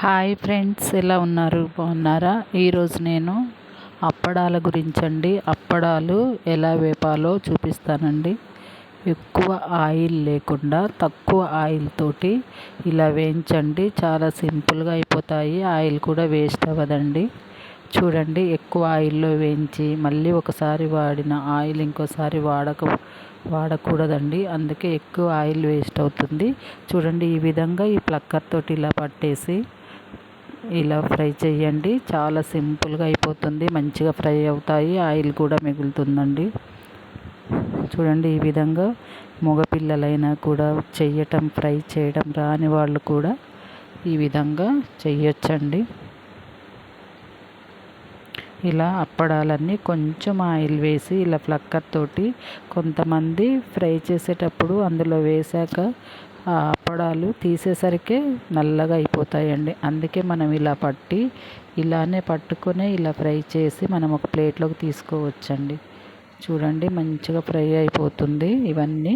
Hi friends ఎలా ఉన్నారు? బాగున్నారా? ఈరోజు నేను అప్పడాల గురించి అండి అప్పడాలు ఎలా వేపాలో చూపిస్తానండి. ఎక్కువ ఆయిల్ లేకుండా తక్కువ ఆయిల్ తోటి ఇలా వేయించండి. చాలా సింపుల్గా అయిపోతాయి. ఆయిల్ కూడా వేస్ట్ అవ్వదండి. చూడండి ఎక్కువ ఆయిల్లో వేయించి మళ్ళీ ఒకసారి వాడిన ఆయిల్ ఇంకోసారి వాడక వాడకూడదండి. అందుకే ఎక్కువ ఆయిల్ వేస్ట్ అవుతుంది. చూడండి ఈ విధంగా ఈ ప్లక్కర్ తోటి ఇలా పట్టేసి ఇలా ఫ్రై చేయండి. చాలా సింపుల్గా అయిపోతుంది. మంచిగా ఫ్రై అవుతాయి. ఆయిల్ కూడా మిగులుతుందండి. చూడండి ఈ విధంగా మగపిల్లలైనా కూడా చెయ్యటం ఫ్రై చేయడం రాని వాళ్ళు కూడా ఈ విధంగా చెయ్యొచ్చండి. ఇలా అప్పడాలన్నీ కొంచెం ఆయిల్ వేసి ఇలా ఫ్లక్కర్ తోటి కొంతమంది ఫ్రై చేసేటప్పుడు అందులో వేశాక అప్పడాలు తీసేసరికి నల్లగా అయిపోతాయండి. అందుకే మనం ఇలా పట్టి ఇలానే పట్టుకొని ఇలా ఫ్రై చేసి మనం ఒక ప్లేట్లోకి తీసుకోవచ్చండి. చూడండి మంచిగా ఫ్రై అయిపోతుంది ఇవన్నీ.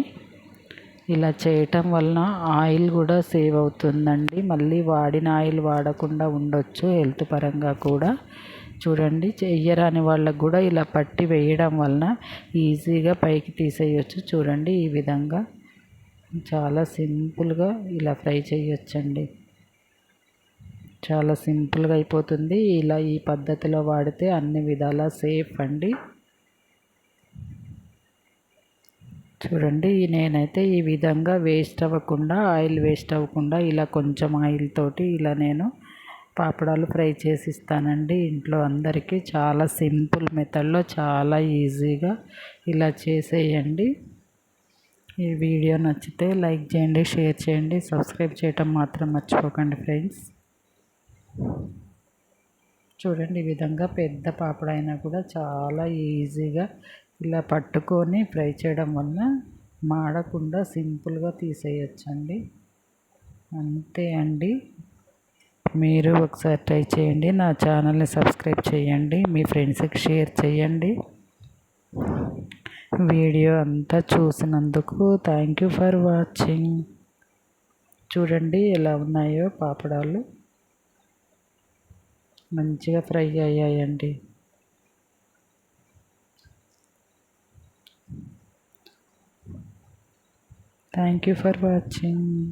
ఇలా చేయటం వలన ఆయిల్ కూడా సేవ్ అవుతుందండి. మళ్ళీ వాడిన ఆయిల్ వాడకుండా ఉండొచ్చు హెల్త్ పరంగా కూడా. చూడండి చెయ్యరాని వాళ్ళకు కూడా ఇలా పట్టి వేయడం వలన ఈజీగా పైకి తీసేయచ్చు. చూడండి ఈ విధంగా. చాలా సింపుల్గా ఇలా ఫ్రై చేయొచ్చండి. చాలా సింపుల్గా అయిపోతుంది. ఇలా ఈ పద్ధతిలో వాడితే అన్ని విధాల సేఫ్ అండి. చూడండి నేనైతే ఈ విధంగా వేస్ట్ అవ్వకుండా ఆయిల్ వేస్ట్ అవ్వకుండా ఇలా కొంచెం ఆయిల్ తోటి ఇలా నేను పాపడాలు ఫ్రై చేసి ఇస్తానండి. ఇంట్లో అందరికీ చాలా సింపుల్ మెథడ్లో చాలా ఈజీగా ఇలా చేసేయండి. ఈ వీడియో నచ్చితే లైక్ చేయండి షేర్ చేయండి. సబ్స్క్రైబ్ చేయటం మాత్రం మర్చిపోకండి ఫ్రెండ్స్. చూడండి ఈ విధంగా పెద్ద పాపడైనా కూడా చాలా ఈజీగా ఇలా పట్టుకొని ఫ్రై చేయడం వల్ల మాడకుండా సింపుల్గా తీసేయచ్చండి. అంతే అండి. మీరు ఒకసారి ట్రై చేయండి. నా ఛానల్ని సబ్స్క్రైబ్ చేయండి. మీ ఫ్రెండ్స్కి షేర్ చేయండి. వీడియో అంతా చూసినందుకు థ్యాంక్ యూ ఫర్ వాచింగ్ చూడండి ఎలా ఉన్నాయో పాపడాలు. మంచిగా ఫ్రై అయ్యాయండి. Thank you for watching